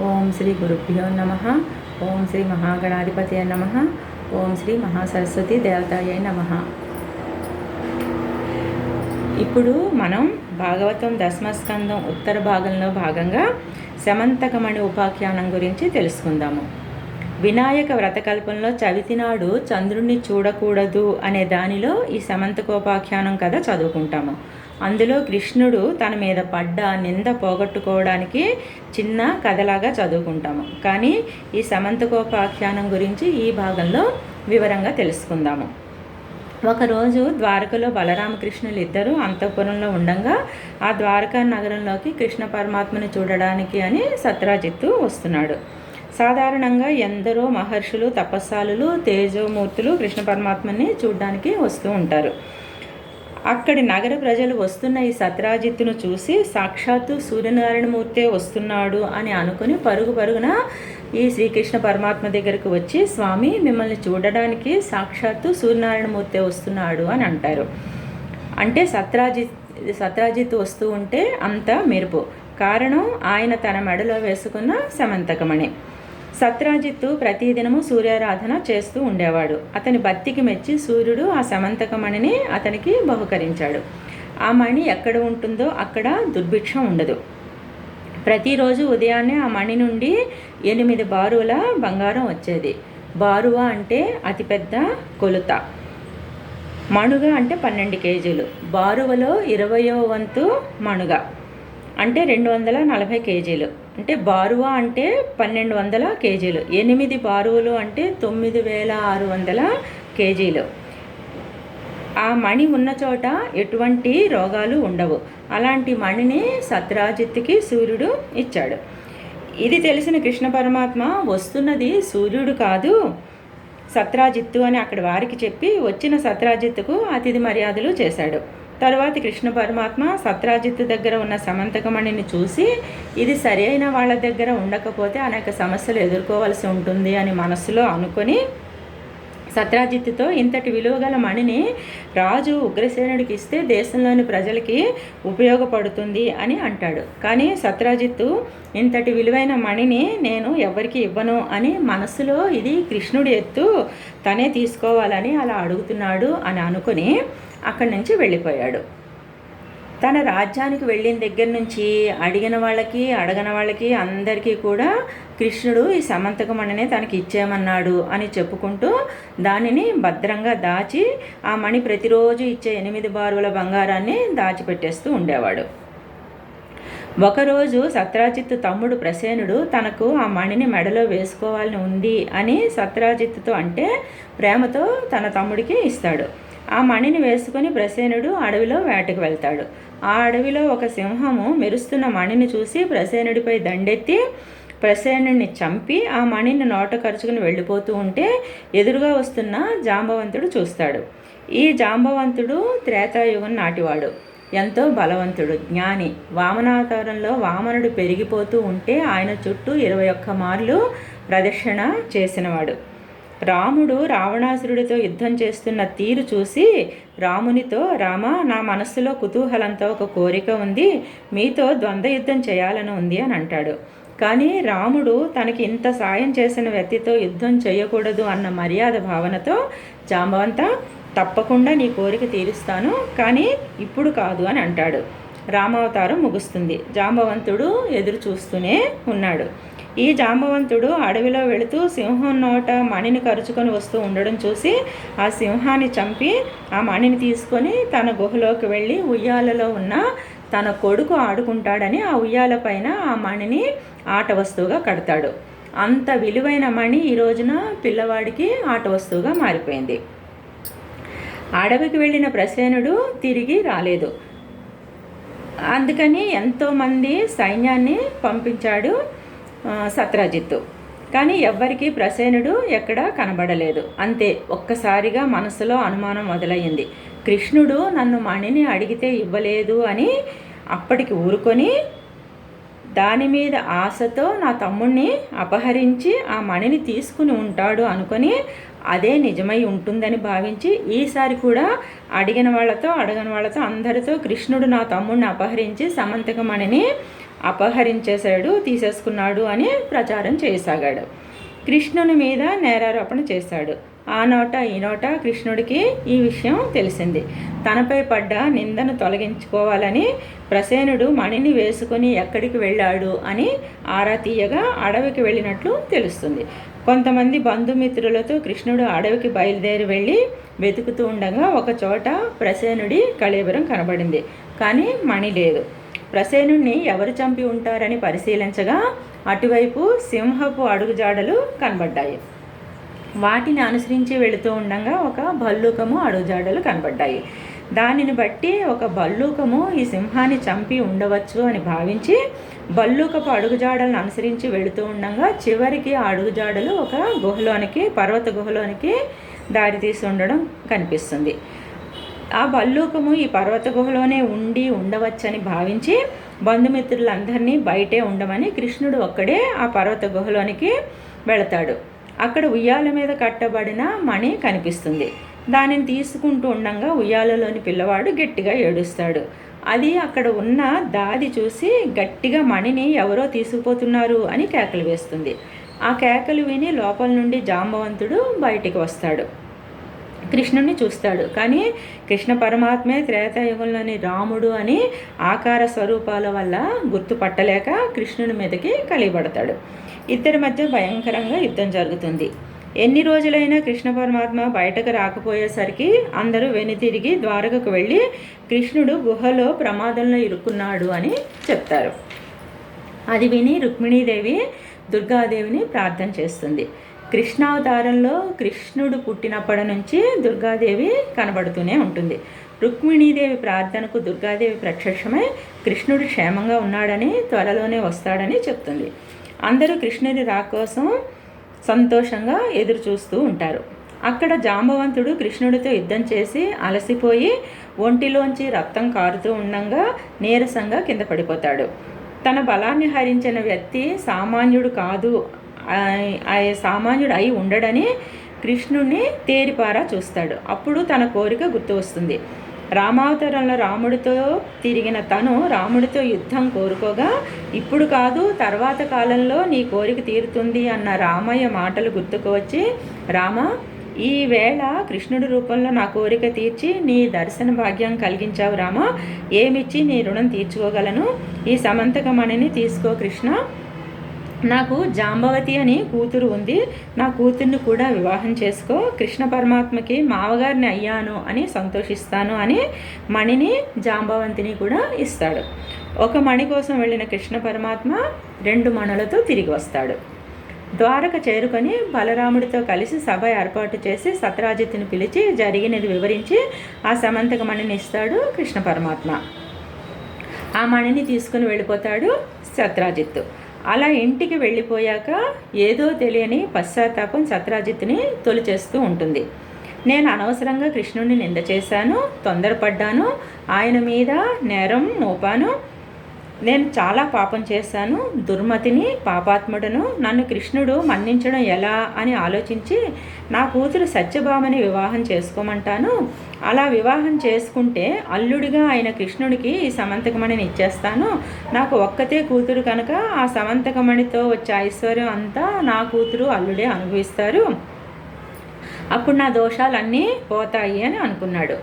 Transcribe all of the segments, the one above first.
ఓం శ్రీ గురుభ్యో నమ. ఓం శ్రీ మహాగణాధిపతి నమ. ఓం శ్రీ మహాసరస్వతి దేవతాయ నమ. ఇప్పుడు మనం భాగవతం దశమస్కందం ఉత్తర భాగంలో భాగంగా శమంతకమణి ఉపాఖ్యానం గురించి తెలుసుకుందాము. వినాయక వ్రతకల్పంలో చవితి నాడు చంద్రుణ్ణి చూడకూడదు అనే దానిలో ఈ సమంతకోపాఖ్యానం కథ చదువుకుంటాము. అందులో కృష్ణుడు తన మీద పడ్డ నింద పోగొట్టుకోవడానికి చిన్న కథలాగా చదువుకుంటాము. కానీ ఈ సమంతకోపాఖ్యానం గురించి ఈ భాగంలో వివరంగా తెలుసుకుందాము. ఒకరోజు ద్వారకలో బలరామకృష్ణులు ఇద్దరు అంతఃపురంలో ఉండగా ఆ ద్వారకా నగరంలోకి కృష్ణ పరమాత్మని చూడడానికి అని సత్రాజిత్తు వస్తున్నాడు. సాధారణంగా ఎందరో మహర్షులు తపస్సాలులు తేజోమూర్తులు కృష్ణ పరమాత్మని చూడడానికి వస్తూ ఉంటారు. అక్కడి నగర ప్రజలు వస్తున్న ఈ సత్రాజిత్తును చూసి సాక్షాత్తు సూర్యనారాయణమూర్తే వస్తున్నాడు అని అనుకుని పరుగు పరుగున ఈ శ్రీకృష్ణ పరమాత్మ దగ్గరకు వచ్చి స్వామి మిమ్మల్ని చూడడానికి సాక్షాత్తు సూర్యనారాయణమూర్తే వస్తున్నాడు అని అంటారు. అంటే సత్రాజిత్ సత్రాజిత్ వస్తూ ఉంటే అంత మెరుపు. కారణం ఆయన తన మెడలో వేసుకున్న సమంతకమణి. సత్రాజిత్తు ప్రతిదినము సూర్యారాధన చేస్తూ ఉండేవాడు. అతని భక్తికి మెచ్చి సూర్యుడు ఆ సమంతకమణిని అతనికి బహుకరించాడు. ఆ మణి ఎక్కడ ఉంటుందో అక్కడ దుర్భిక్షం ఉండదు. ప్రతిరోజు ఉదయాన్నే ఆ మణి నుండి ఎనిమిది బారుల బంగారం వచ్చేది. బారువ అంటే అతిపెద్ద కొలుత. మణుగ అంటే పన్నెండు కేజీలు. బారువలో ఇరవయో వంతు మణుగ. అంటే రెండు వందల నలభై కేజీలు. అంటే బారువా అంటే పన్నెండు వందల కేజీలు. ఎనిమిది బారువులు అంటే తొమ్మిది వేల ఆరు వందల కేజీలు. ఆ మణి ఉన్న చోట ఎటువంటి రోగాలు ఉండవు. అలాంటి మణిని సత్రాజిత్తుకి సూర్యుడు ఇచ్చాడు. ఇది తెలిసిన కృష్ణ పరమాత్మ వస్తున్నది సూర్యుడు కాదు సత్రాజిత్తు అని అక్కడ వారికి చెప్పి వచ్చిన సత్రాజిత్తుకు అతిథి మర్యాదలు చేశాడు. తర్వాత కృష్ణ పరమాత్మ సత్రాజిత్ దగ్గర ఉన్న సమంతకమణిని చూసి ఇది సరైన వాళ్ళ దగ్గర ఉండకపోతే అనేక సమస్యలు ఎదుర్కోవాల్సి ఉంటుంది అని మనస్సులో అనుకొని సత్రాజిత్తుతో ఇంతటి విలువగల మణిని రాజు ఉగ్రసేనుడికి ఇస్తే దేశంలోని ప్రజలకి ఉపయోగపడుతుంది అని అంటాడు. కానీ సత్రాజిత్తు ఇంతటి విలువైన మణిని నేను ఎవరికి ఇవ్వను అని మనసులో ఇది కృష్ణుడి ఎత్తు తనే తీసుకోవాలని అలా అడుగుతున్నాడు అని అనుకుని అక్కడి నుంచి వెళ్ళిపోయాడు. తన రాజ్యానికి వెళ్ళిన దగ్గర నుంచి అడిగిన వాళ్ళకి అడగన వాళ్ళకి అందరికీ కూడా కృష్ణుడు ఈ సమంతకమణిని తనకి ఇచ్చేయమన్నాడు అని చెప్పుకుంటూ దానిని భద్రంగా దాచి ఆ మణి ప్రతిరోజు ఇచ్చే ఎనిమిది బారుల బంగారాన్ని దాచిపెట్టేస్తూ ఉండేవాడు. ఒకరోజు సత్రాజిత్తు తమ్ముడు ప్రసేనుడు తనకు ఆ మణిని మెడలో వేసుకోవాలని ఉంది అని సత్రాజిత్తుతో అంటే ప్రేమతో తన తమ్ముడికి ఇస్తాడు. ఆ మణిని వేసుకుని ప్రసేనుడు అడవిలో వేటకు వెళ్తాడు. ఆ అడవిలో ఒక సింహము మెరుస్తున్న మణిని చూసి ప్రసేనుడిపై దండెత్తి ప్రసేనుడిని చంపి ఆ మణిని నోట ఖర్చుకుని వెళ్ళిపోతూ ఉంటే ఎదురుగా వస్తున్న జాంబవంతుడు చూస్తాడు. ఈ జాంబవంతుడు త్రేతాయుగం నాటివాడు. ఎంతో బలవంతుడు జ్ఞాని. వామనాతారంలో వామనుడు పెరిగిపోతూ ఉంటే ఆయన చుట్టూ ఇరవై ఒక్క మార్లు ప్రదక్షిణ చేసినవాడు. రాముడు రావణాసురుడితో యుద్ధం చేస్తున్న తీరు చూసి రామునితో రామ నా మనస్సులో కుతూహలంతో ఒక కోరిక ఉంది. మీతో ద్వంద్వ యుద్ధం చేయాలని ఉంది అని అంటాడు. కానీ రాముడు తనకి ఇంత సాయం చేసిన వ్యక్తితో యుద్ధం చేయకూడదు అన్న మర్యాద భావనతో జాంబవంత తప్పకుండా నీ కోరిక తీరుస్తాను కానీ ఇప్పుడు కాదు అని అంటాడు. రామావతారం ముగుస్తుంది. జాంబవంతుడు ఎదురు చూస్తూనే ఉన్నాడు. ఈ జాంబవంతుడు అడవిలో వెళుతూ సింహం నోట మణిని కరుచుకొని వస్తూ ఉండడం చూసి ఆ సింహాన్ని చంపి ఆ మణిని తీసుకొని తన గుహలోకి వెళ్ళి ఉయ్యాలలో ఉన్న తన కొడుకు ఆడుకుంటాడని ఆ ఉయ్యాల పైన ఆ మణిని ఆట వస్తువుగా కడతాడు. అంత విలువైన మణి ఈ రోజున పిల్లవాడికి ఆట వస్తువుగా మారిపోయింది. అడవికి వెళ్ళిన ప్రసేనుడు తిరిగి రాలేదు. అందుకని ఎంతోమంది సైన్యాన్ని పంపించాడు. సత్రాజిత్తు. కానీ ఎవ్వరికీ ప్రసేనుడు ఎక్కడా కనబడలేదు. అంతే ఒక్కసారిగా మనసులో అనుమానం మొదలయ్యింది. కృష్ణుడు నన్ను మణిని అడిగితే ఇవ్వలేదు అని అప్పటికి ఊరుకొని దాని మీద ఆశతో నా తమ్ముణ్ణి అపహరించి ఆ మణిని తీసుకుని ఉంటాడు అనుకొని అదే నిజమై ఉంటుందని భావించి ఈసారి కూడా అడిగిన వాళ్ళతో అడగని వాళ్ళతో అందరితో కృష్ణుడు నా తమ్ముడిని అపహరించి సమంతకమణిని అపహరించేశాడు తీసేసుకున్నాడు అని ప్రచారం చేయసాగాడు. కృష్ణుని మీద నేరారోపణ చేశాడు. ఆ నోట ఈ నోట కృష్ణుడికి ఈ విషయం తెలిసింది. తనపై పడ్డ నిందను తొలగించుకోవాలని ప్రసేనుడు మణిని వేసుకుని ఎక్కడికి వెళ్ళాడు అని ఆరా తీయగా అడవికి వెళ్ళినట్లు తెలుస్తుంది. కొంతమంది బంధుమిత్రులతో కృష్ణుడు అడవికి బయలుదేరి వెళ్ళి వెతుకుతూ ఉండగా ఒక చోట ప్రసేనుడి కళేబరం కనబడింది. కానీ మణి లేదు. ప్రసేనుణ్ణి ఎవరు చంపి ఉంటారని పరిశీలించగా అటువైపు సింహపు అడుగుజాడలు కనబడ్డాయి. వాటిని అనుసరించి వెళుతూ ఉండగా ఒక భల్లూకము అడుగుజాడలు కనబడ్డాయి. దానిని బట్టి ఒక భల్లూకము ఈ సింహాన్ని చంపి ఉండవచ్చు అని భావించి భల్లూకపు అడుగుజాడలను అనుసరించి వెళుతూ ఉండగా చివరికి ఆ అడుగుజాడలు ఒక గుహలోనికి పర్వత గుహలోనికి దారితీసి ఉండడం కనిపిస్తుంది. ఆ భల్లూకము ఈ పర్వత గుహలోనే ఉండి ఉండవచ్చని భావించి బంధుమిత్రులందరినీ బయటే ఉండమని కృష్ణుడు ఒక్కడే ఆ పర్వత గుహలోనికి వెళతాడు. అక్కడ ఉయ్యాల మీద కట్టబడిన మణి కనిపిస్తుంది. దానిని తీసుకుంటూ ఉండగా ఉయ్యాలలోని పిల్లవాడు గట్టిగా ఏడుస్తాడు. అది అక్కడ ఉన్న దాది చూసి గట్టిగా మణిని ఎవరో తీసుకుపోతున్నారు అని కేకలు వేస్తుంది. ఆ కేకలు విని లోపల నుండి జాంబవంతుడు బయటికి వస్తాడు. కృష్ణుణ్ణి చూస్తాడు. కానీ కృష్ణ పరమాత్మే త్రేతాయుగంలోని రాముడు అని ఆకార స్వరూపాల వల్ల గుర్తుపట్టలేక కృష్ణుని మీదకి కలియబడతాడు. ఇద్దరి మధ్య భయంకరంగా యుద్ధం జరుగుతుంది. ఎన్ని రోజులైనా కృష్ణ పరమాత్మ బయటకు రాకపోయేసరికి అందరూ వెనుతిరిగి ద్వారకకు వెళ్ళి కృష్ణుడు గుహలో ప్రమాదంలో ఇరుక్కున్నాడు అని చెప్తారు. అది విని రుక్మిణీదేవి దుర్గాదేవిని ప్రార్థన చేస్తుంది. కృష్ణావతారంలో కృష్ణుడు పుట్టినప్పటి నుంచి దుర్గాదేవి కనబడుతూనే ఉంటుంది. రుక్మిణీదేవి ప్రార్థనకు దుర్గాదేవి ప్రత్యక్షమై కృష్ణుడు క్షేమంగా ఉన్నాడని త్వరలోనే వస్తాడని చెప్తుంది. అందరూ కృష్ణుడి రా కోసం సంతోషంగా ఎదురు చూస్తూ ఉంటారు. అక్కడ జాంబవంతుడు కృష్ణుడితో యుద్ధం చేసి అలసిపోయి ఒంటిలోంచి రక్తం కారుతూ ఉండగా నీరసంగా కింద పడిపోతాడు. తన బలాన్ని హరించిన వ్యక్తి సామాన్యుడు కాదు ఆ సామాన్యుడు అయి ఉండడని కృష్ణుణ్ణి తేరిపారా చూస్తాడు. అప్పుడు తన కోరిక గుర్తు వస్తుంది. రామావతారంలో రాముడితో తిరిగిన తను రాముడితో యుద్ధం కోరుకోగా ఇప్పుడు కాదు తర్వాత కాలంలో నీ కోరిక తీరుతుంది అన్న రామయ్య మాటలు గుర్తుకు వచ్చి రామ ఈవేళ కృష్ణుడి రూపంలో నా కోరిక తీర్చి నీ దర్శన భాగ్యం కలిగించావు రామ. ఏమిచ్చి నీ రుణం తీర్చుకోగలను? ఈ సమంతకమణిని తీసుకో కృష్ణ. నాకు జాంబవతి అని కూతురు ఉంది. నా కూతుర్ని కూడా వివాహం చేసుకో. కృష్ణ పరమాత్మకి మావగారిని అయ్యాను అని సంతోషిస్తాను అని మణిని జాంబవంతిని కూడా ఇస్తాడు. ఒక మణి కోసం వెళ్ళిన కృష్ణ పరమాత్మ రెండు మణులతో తిరిగి వస్తాడు. ద్వారక చేరుకొని బలరాముడితో కలిసి సభ ఏర్పాటు చేసి సత్రాజిత్తుని పిలిచి జరిగినది వివరించి ఆ సమంతక మణిని ఇస్తాడు కృష్ణ పరమాత్మ. ఆ మణిని తీసుకుని వెళ్ళిపోతాడు సత్రాజిత్తు. అలా ఇంటికి వెళ్ళిపోయాక ఏదో తెలియని పశ్చాత్తాపం సత్రాజిత్ని తొలిచేస్తూ ఉంటుంది. నేను అనవసరంగా కృష్ణుడిని నింద చేశాను తొందరపడ్డాను ఆయన మీద నేరం మోపాను నేను చాలా పాపం చేశాను. దుర్మతిని పాపాత్ముడను నన్ను కృష్ణుడు మన్నించడం ఎలా అని ఆలోచించి నా కూతురు సత్యభామని వివాహం చేసుకోమంటాను. అలా వివాహం చేసుకుంటే అల్లుడిగా ఆయన కృష్ణుడికి ఈ సమంతకమణిని ఇచ్చేస్తాను. నాకు ఒక్కతే కూతురు కనుక ఆ సమంతకమణితో వచ్చే ఐశ్వర్యం అంతా నా కూతురు అల్లుడే అనుభవిస్తారు. అప్పుడు నా దోషాలన్నీ పోతాయి అని అనుకున్నాడు.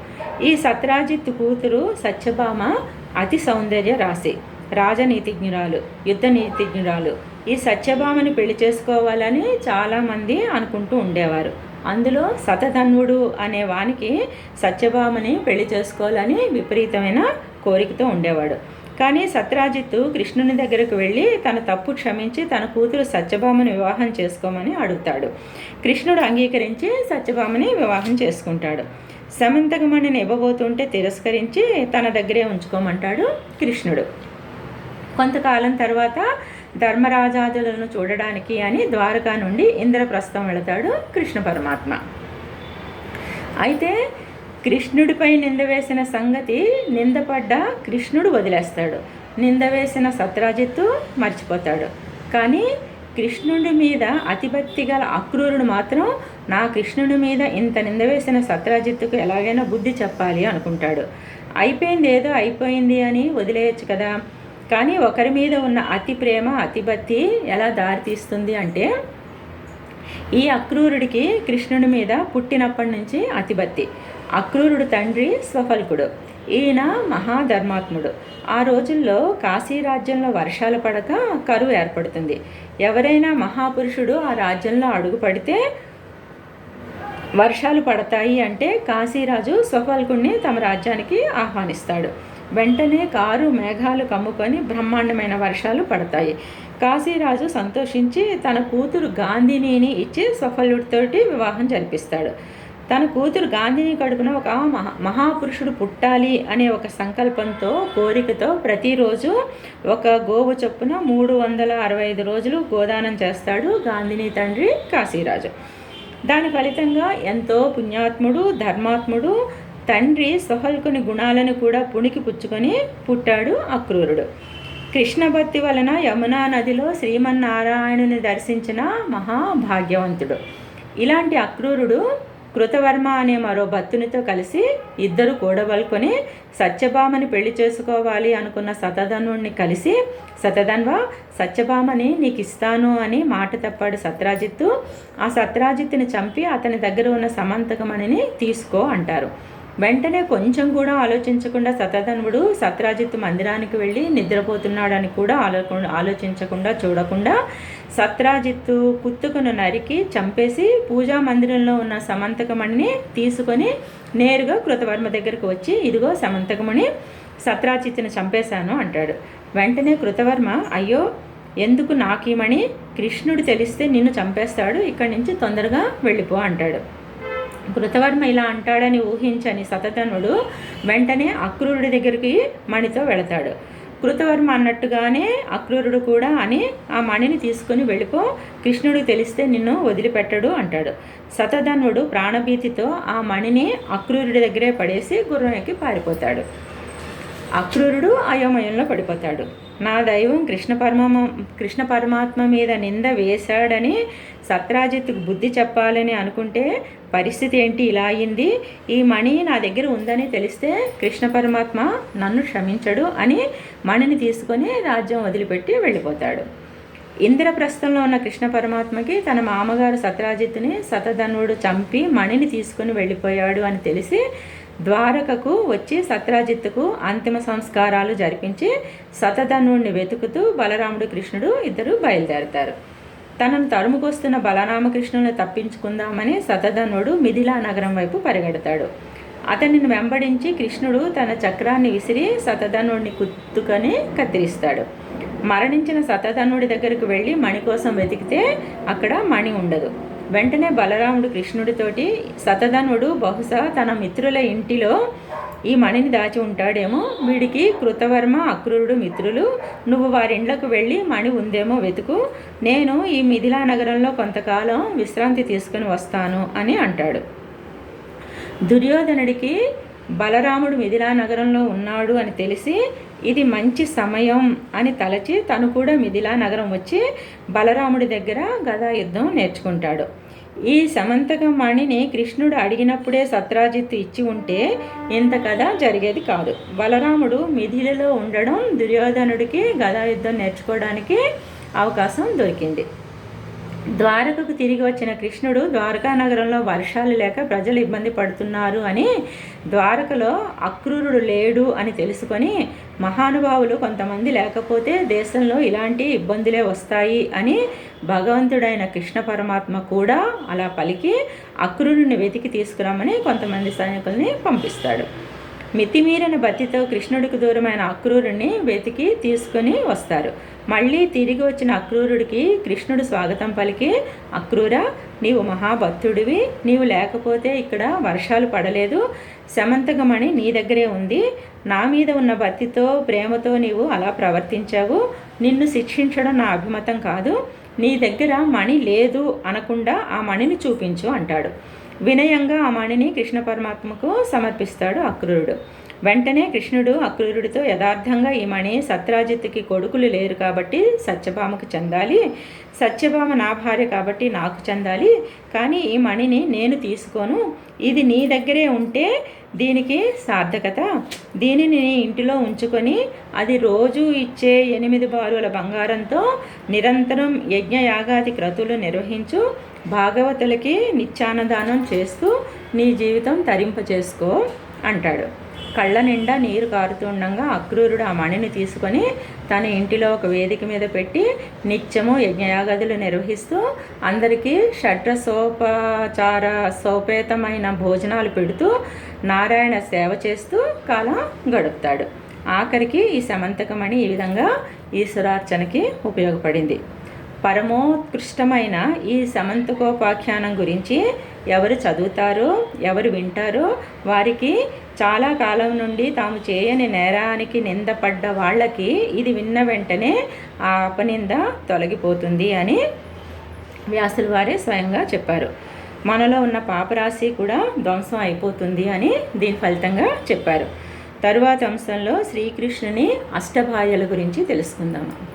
ఈ సత్రాజిత్ కూతురు సత్యభామ అతి సౌందర్య రాశి. రాజనీతిజ్ఞురాలు యుద్ధ నీతిజ్ఞురాలు ఈ సత్యభామని పెళ్ళి చేసుకోవాలని చాలామంది అనుకుంటూ ఉండేవారు. అందులో సతధన్వుడు అనే వానికి సత్యభామని పెళ్ళి చేసుకోవాలని విపరీతమైన కోరికతో ఉండేవాడు. కానీ సత్రాజిత్తు కృష్ణుని దగ్గరకు వెళ్ళి తన తప్పు క్షమించి తన కూతురు సత్యభామని వివాహం చేసుకోమని అడుగుతాడు. కృష్ణుడు అంగీకరించి సత్యభామని వివాహం చేసుకుంటాడు. సమంతకమణిని ఇవ్వబోతుంటే తిరస్కరించి తన దగ్గరే ఉంచుకోమంటాడు కృష్ణుడు. కొంతకాలం తర్వాత ధర్మరాజాదులను చూడడానికి అని ద్వారకా నుండి ఇంద్రప్రస్థం వెళతాడు కృష్ణ పరమాత్మ. అయితే కృష్ణుడిపై నింద వేసిన సంగతి నిందపడ్డ కృష్ణుడు వదిలేస్తాడు. నింద వేసిన సత్రాజిత్తు మర్చిపోతాడు. కానీ కృష్ణుడి మీద అతిభక్తి గల అక్రూరుడు మాత్రం నా కృష్ణుడి మీద ఇంత నింద వేసిన సత్రాజిత్తుకు ఎలాగైనా బుద్ధి చెప్పాలి అనుకుంటాడు. అయిపోయింది ఏదో అయిపోయింది అని వదిలేయచ్చు కదా. కానీ ఒకరి మీద ఉన్న అతి ప్రేమ అతిభక్తి ఎలా దారితీస్తుంది అంటే ఈ అక్రూరుడికి కృష్ణుడి మీద పుట్టినప్పటి నుంచి అతిభక్తి అక్రూరుడు తండ్రి స్వఫల్కుడు. ఈయన మహాధర్మాత్ముడు. ఆ రోజుల్లో కాశీ రాజ్యంలో వర్షాలు పడక కరువు ఏర్పడుతుంది. ఎవరైనా మహాపురుషుడు ఆ రాజ్యంలో అడుగు పడితే వర్షాలు పడతాయి అంటే కాశీరాజు స్వఫల్కుణ్ణి తమ రాజ్యానికి ఆహ్వానిస్తాడు. వెంటనే కారు మేఘాలు కమ్ముకొని బ్రహ్మాండమైన వర్షాలు పడతాయి. కాశీరాజు సంతోషించి తన కూతురు గాంధినీని ఇచ్చి స్వఫలుడితోటి వివాహం జరిపిస్తాడు. తన కూతురు గాంధీని కడుపున ఒక మహా మహాపురుషుడు పుట్టాలి అనే ఒక సంకల్పంతో కోరికతో ప్రతిరోజు ఒక గోవు చొప్పున మూడు వందల అరవై ఐదు రోజులు గోదానం చేస్తాడు గాంధీని తండ్రి కాశీరాజు. దాని ఫలితంగా ఎంతో పుణ్యాత్ముడు ధర్మాత్ముడు తండ్రి సొహల్కుని గుణాలను కూడా పుణికి పుచ్చుకొని పుట్టాడు అక్రూరుడు. కృష్ణభక్తి వలన యమునా నదిలో శ్రీమన్నారాయణుని దర్శించిన మహాభాగ్యవంతుడు. ఇలాంటి అక్రూరుడు కృతవర్మ అనే మరో భక్తునితో కలిసి ఇద్దరు కూడబలుకొని సత్యభామని పెళ్ళి చేసుకోవాలి అనుకున్న సతధనుణ్ణి కలిసి సతధన్వ సత్యభామని నీకు ఇస్తాను అని మాట తప్పాడు సత్రాజిత్తు. ఆ సత్రాజిత్తుని చంపి అతని దగ్గర ఉన్న సమంతకమణిని తీసుకో అంటారు. వెంటనే కొంచెం కూడా ఆలోచించకుండా శతధనుడు సత్రాజిత్ మందిరానికి వెళ్ళి నిద్రపోతున్నాడని కూడా ఆలో ఆలోచించకుండా చూడకుండా సత్రాజిత్తు కుత్తుకును నరికి చంపేసి పూజా మందిరంలో ఉన్న సమంతకమణిని తీసుకొని నేరుగా కృతవర్మ దగ్గరకు వచ్చి ఇదిగో సమంతకమణి సత్రాజిత్తుని చంపేశాను అంటాడు. వెంటనే కృతవర్మ అయ్యో ఎందుకు నాకీమణి? కృష్ణుడు తెలిస్తే నిన్ను చంపేస్తాడు ఇక్కడి నుంచి తొందరగా వెళ్ళిపో అంటాడు. కృతవర్మ ఇలా అంటాడని ఊహించని సతతనుడు వెంటనే అక్రూరుడి దగ్గరికి మణితో వెళతాడు. కృతవర్మ అన్నట్టుగానే అక్రూరుడు కూడా అని ఆ మణిని తీసుకుని వెళ్ళిపో కృష్ణుడు తెలిస్తే నిన్ను వదిలిపెట్టడు అంటాడు. సతధనుడు ప్రాణభీతితో ఆ మణిని అక్రూరుడి దగ్గరే పడేసి గుర్రం ఎక్కి పారిపోతాడు. అక్రూరుడు అయోమయంలో పడిపోతాడు. నా దైవం కృష్ణ పరమ కృష్ణ పరమాత్మ మీద నింద వేశాడని సత్రాజిత్కు బుద్ధి చెప్పాలని అనుకుంటే పరిస్థితి ఏంటి? ఇలా అయింది. ఈ మణి నా దగ్గర ఉందని తెలిస్తే కృష్ణ పరమాత్మ నన్ను క్షమించడు అని మణిని తీసుకొని రాజ్యం వదిలిపెట్టి వెళ్ళిపోతాడు. ఇంద్రప్రస్థంలో ఉన్న కృష్ణ పరమాత్మకి తన మామగారు సత్రాజిత్ని సతధనుడు చంపి మణిని తీసుకుని వెళ్ళిపోయాడు అని తెలిసి ద్వారకకు వచ్చి సత్రాజిత్తుకు అంతిమ సంస్కారాలు జరిపించి సతధనుడిని వెతుకుతూ బలరాముడు కృష్ణుడు ఇద్దరు బయలుదేరతారు. తనను తరుముకొస్తున్న బలరామకృష్ణుని తప్పించుకుందామని సతధనుడు మిథిలా నగరం వైపు పరిగెడతాడు. అతనిని వెంబడించి కృష్ణుడు తన చక్రాన్ని విసిరి సతధనుడిని కుత్తుకొని కత్తిరిస్తాడు. మరణించిన సతధనుడి దగ్గరకు వెళ్ళి మణి కోసం వెతికితే అక్కడ మణి ఉండదు. వెంటనే బలరాముడు కృష్ణుడితోటి సతధనుడు బహుశా తన మిత్రుల ఇంటిలో ఈ మణిని దాచి ఉంటాడేమో. వీడికి కృతవర్మ అక్రూరుడు మిత్రులు. నువ్వు వారిండ్లకు వెళ్ళి మణి ఉందేమో వెతుకు. నేను ఈ మిథిలా నగరంలో కొంతకాలం విశ్రాంతి తీసుకుని వస్తాను అని అంటాడు. దుర్యోధనుడికి బలరాముడు మిథిలా నగరంలో ఉన్నాడు అని తెలిసి ఇది మంచి సమయం అని తలచి తను కూడా మిథిలా నగరం వచ్చి బలరాముడి దగ్గర గదా యుద్ధం నేర్చుకుంటాడు. ఈ సమంతక మణిని కృష్ణుడు అడిగినప్పుడే సత్రాజిత్ ఇచ్చి ఉంటే ఇంత కథ జరిగేది కాదు. బలరాముడు మిథిలలో ఉండడం దుర్యోధనుడికి గదా యుద్ధం నేర్చుకోవడానికి అవకాశం దొరికింది. ద్వారకకు తిరిగి వచ్చిన కృష్ణుడు ద్వారకా నగరంలో వర్షాలు లేక ప్రజలు ఇబ్బంది పడుతున్నారు అని ద్వారకలో అక్రూరుడు లేడు అని తెలుసుకొని మహానుభావులు కొంతమంది లేకపోతే దేశంలో ఇలాంటి ఇబ్బందులే వస్తాయి అని భగవంతుడైన కృష్ణ పరమాత్మ కూడా అలా పలికి అక్రూరుని వెతికి తీసుకురామని కొంతమంది సైనికుల్ని పంపిస్తాడు. మితిమీరిన బతితో కృష్ణుడికి దూరమైన అక్రూరుణ్ణి వెతికి తీసుకుని వస్తారు. మళ్ళీ తిరిగి వచ్చిన అక్రూరుడికి కృష్ణుడు స్వాగతం పలికి అక్రూర నీవు మహాభక్తుడివి నీవు లేకపోతే ఇక్కడ వర్షాలు పడలేదు. సమంతకమణి నీ దగ్గరే ఉంది. నా మీద ఉన్న భక్తితో ప్రేమతో నీవు అలా ప్రవర్తించావు. నిన్ను శిక్షించడం నా అభిమతం కాదు. నీ దగ్గర మణి లేదు అనకుండా ఆ మణిని చూపించు అంటాడు. వినయంగా ఆ మణిని కృష్ణ పరమాత్మకు సమర్పిస్తాడు అక్రూరుడు. వెంటనే కృష్ణుడు అక్రూరుడితో యథార్థంగా ఈ మణి కొడుకులు లేరు కాబట్టి సత్యభామకు చెందాలి. సత్యభామ నా భార్య కాబట్టి నాకు చెందాలి. కానీ ఈ మణిని నేను తీసుకోను. ఇది నీ దగ్గరే ఉంటే దీనికి సార్థకత. దీనిని నీ ఇంటిలో ఉంచుకొని అది రోజు ఇచ్చే ఎనిమిది బారుల బంగారంతో నిరంతరం యజ్ఞయాగాది క్రతులు నిర్వహించు భాగవతులకి నిత్యాన్నదానం చేస్తూ నీ జీవితం తరింపచేసుకో అంటాడు. కళ్ళ నిండా నీరు కారుతుండగా అక్రూరుడు ఆ మణిని తీసుకొని తన ఇంటిలో ఒక వేదిక మీద పెట్టి నిత్యము యజ్ఞయాగదులు నిర్వహిస్తూ అందరికీ షడ్ర సోపచార సోపేతమైన భోజనాలు పెడుతూ నారాయణ సేవ చేస్తూ కాలం గడుపుతాడు. ఆఖరికి ఈ సమంతకమణి ఈ విధంగా ఈశ్వరార్చనకి ఉపయోగపడింది. పరమోత్కృష్టమైన ఈ సమంతకోపాఖ్యానం గురించి ఎవరు చదువుతారో ఎవరు వింటారో వారికి చాలా కాలం నుండి తాము చేయని నేరానికి నిందపడ్డ వాళ్ళకి ఇది విన్న వెంటనే ఆ అపనింద తొలగిపోతుంది అని వ్యాసుల వారే స్వయంగా చెప్పారు. మనలో ఉన్న పాపరాశి కూడా ధ్వంసం అయిపోతుంది అని దీని ఫలితంగా చెప్పారు. తరువాత అంశంలో శ్రీకృష్ణుని అష్టభాయల గురించి తెలుసుకుందాము.